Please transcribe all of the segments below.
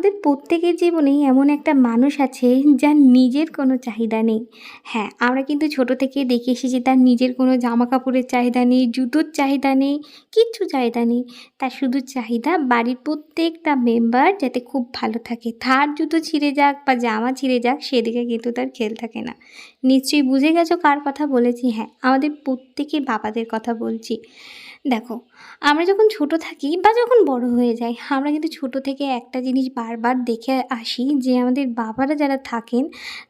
আমাদের প্রত্যেকের জীবনেই এমন একটা মানুষ আছে যার নিজের কোনো চাহিদা নেই। হ্যাঁ আমরা কিন্তু ছোট থেকে দেখে এসেছি তার নিজের কোনো জামা কাপড়ের চাহিদা নেই, জুতোর চাহিদা নেই, কিচ্ছু চাহিদা নেই। তার শুধু চাহিদা বাড়ির প্রত্যেকটা মেম্বার যাতে খুব ভালো থাকে। তার জুতো ছিঁড়ে যাক বা জামা ছিঁড়ে যাক, সেদিকে কিন্তু তার খেল থাকে না। নিশ্চয়ই বুঝে গেছো কার কথা বলেছি? হ্যাঁ আমাদের প্রত্যেকের বাবাদের কথা বলছি। দেখো, আমরা যখন ছোট থাকি বা যখন বড় হয়ে যাই, আমরা কিন্তু ছোট থেকে একটা জিনিস বারবার দেখে আসি যে আমাদের বাবারা যারা থাকেন,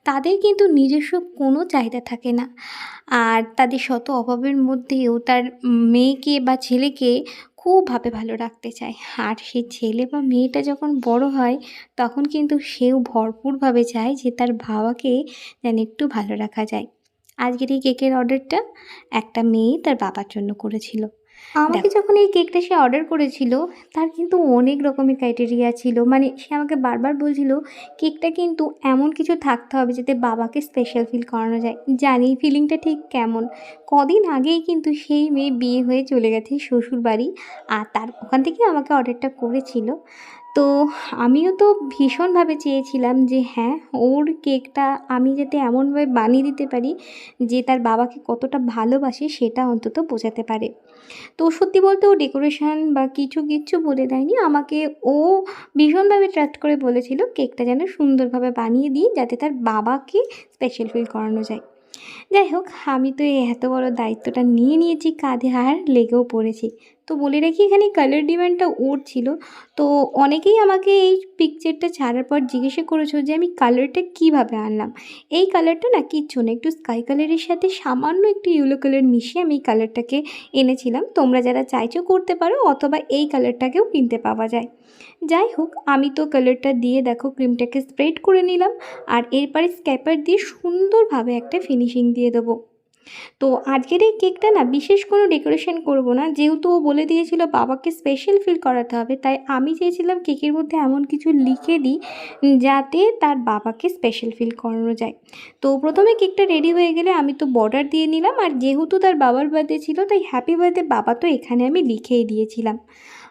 তাদের কিন্তু নিজস্ব কোনো চাহিদা থাকে না। আর তাদের শত অভাবের মধ্যেও তার মেয়েকে বা ছেলেকে খুবভাবে ভালো রাখতে চায়। আর সে ছেলে বা মেয়েটা যখন বড় হয়, তখন কিন্তু সেও ভরপুরভাবে চায় যে তার বাবাকে যেন একটু ভালো রাখা যায়। আজকের এই কেকের অর্ডারটা একটা মেয়ে তার বাবার জন্য করেছিল। আমাকে যখন এই কেকটা সে অর্ডার করেছিল তার কিন্তু অনেক রকমের ক্রাইটেরিয়া ছিল। মানে সে আমাকে বারবার বলছিল কেকটা কিন্তু এমন কিছু থাকতে হবে যাতে বাবাকে স্পেশাল ফিল করানো যায়। জানি ফিলিংটা ঠিক কেমন। কদিন আগেই কিন্তু সেই মেয়ে বিয়ে হয়ে চলে গেছে শ্বশুর বাড়ি আর তার ওখান থেকে আমাকে অর্ডারটা করেছিল। তো আমিও তো ভীষণভাবে চেয়েছিলাম যে হ্যাঁ ওর কেকটা আমি যাতে এমনভাবে বানিয়ে দিতে পারি যে তার বাবাকে কতটা ভালোবাসে সেটা অন্তত বোঝাতে পারে। তো সত্যি বলতে ও ডেকোরেশন বা কিছু কিচ্ছু বলে দেয়নি, আমাকে ও ভীষণভাবে ট্রাস্ট করে বলেছিল কেকটা যেন সুন্দরভাবে বানিয়ে দিই যাতে তার বাবাকে স্পেশাল ফিল করানো যায়। যাই হোক, আমি তো এই এত বড় দায়িত্বটা নিয়ে নিয়েছি, কাঁধে আর লেগেও পড়েছি। তো বলে রাখি এখানে কালার ডিমান্ডটা ওর ছিল তো অনেকেই আমাকে এই পিকচারটা ছাড়ার পর জিজ্ঞাসা করেছ যে আমি কালারটা কীভাবে আনলাম? এই কালারটা না কিচ্ছু না, একটু স্কাই কালারের সাথে সামান্য একটু ইয়েলো কালার মিশিয়ে আমি এই কালারটাকে এনেছিলাম। তোমরা যারা চাইছো করতে পারো, অথবা এই কালারটাকেও কিনতে পাওয়া যায়। যাই হোক, আমি তো কালারটা দিয়ে দেখো ক্রিমটাকে স্প্রেড করে নিলাম, আর এরপরে স্ক্যাপার দিয়ে সুন্দরভাবে একটা ফিনিশিং দিয়ে দেবো। তো আজকের এই কেকটা না বিশেষ কোনো ডেকোরেশন করব না। যেহেতু ও বলে দিয়েছিল বাবাকে স্পেশাল ফিল করাতে হবে, তাই আমি চেয়েছিলাম কেকের মধ্যে এমন কিছু লিখে দিই যাতে তার বাবাকে স্পেশাল ফিল করানো যায়। তো প্রথমে কেকটা রেডি হয়ে গেলে আমি তো বর্ডার দিয়ে নিলাম, আর যেহেতু তার বাবার বার্থডে ছিল, তাই হ্যাপি বার্থডে বাবা তো এখানে আমি লিখেই দিয়েছিলাম।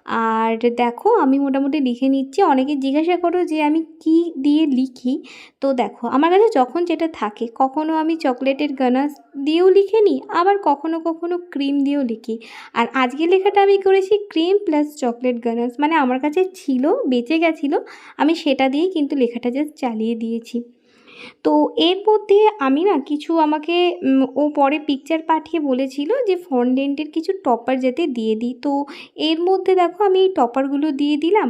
আর দেখো আমি মোটামুটি লিখে নিচ্ছি। অনেকে জিজ্ঞাসা করো যে আমি কি দিয়ে লিখি। তো দেখো, আমার কাছে যখন যেটা থাকে কখনও আমি চকলেটের গানাস দিয়েও লিখে নিই আবার কখনো কখনো ক্রিম দিয়েও লিখি। আর আজকে লেখাটা আমি করেছি ক্রিম প্লাস চকলেট গানাস মানে আমার কাছে ছিল, বেঁচে গেছিল, আমি সেটা দিয়েই কিন্তু লেখাটা জাস্ট চালিয়ে দিয়েছি। তো এর মধ্যে আমি না কিছু আমাকে ও পরে পিকচার পাঠিয়ে বলেছিল যে ফন্ডেন্টের কিছু টপার যাতে দিয়ে দিই। তো এর মধ্যে দেখো আমি এই টপারগুলো দিয়ে দিলাম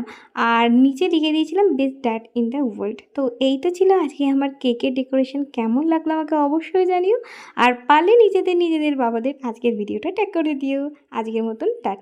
আর নিচে লিখে দিয়েছিলাম best dad in the world তো এই তো ছিল আজকে আমার কেকের ডেকোরেশন কেমন লাগল আমাকে অবশ্যই জানিও। আর পারলে নিজেদের নিজেদের বাবাদের আজকের ভিডিওটা ট্যাগ করে দিও। আজকের মতন, টাটা।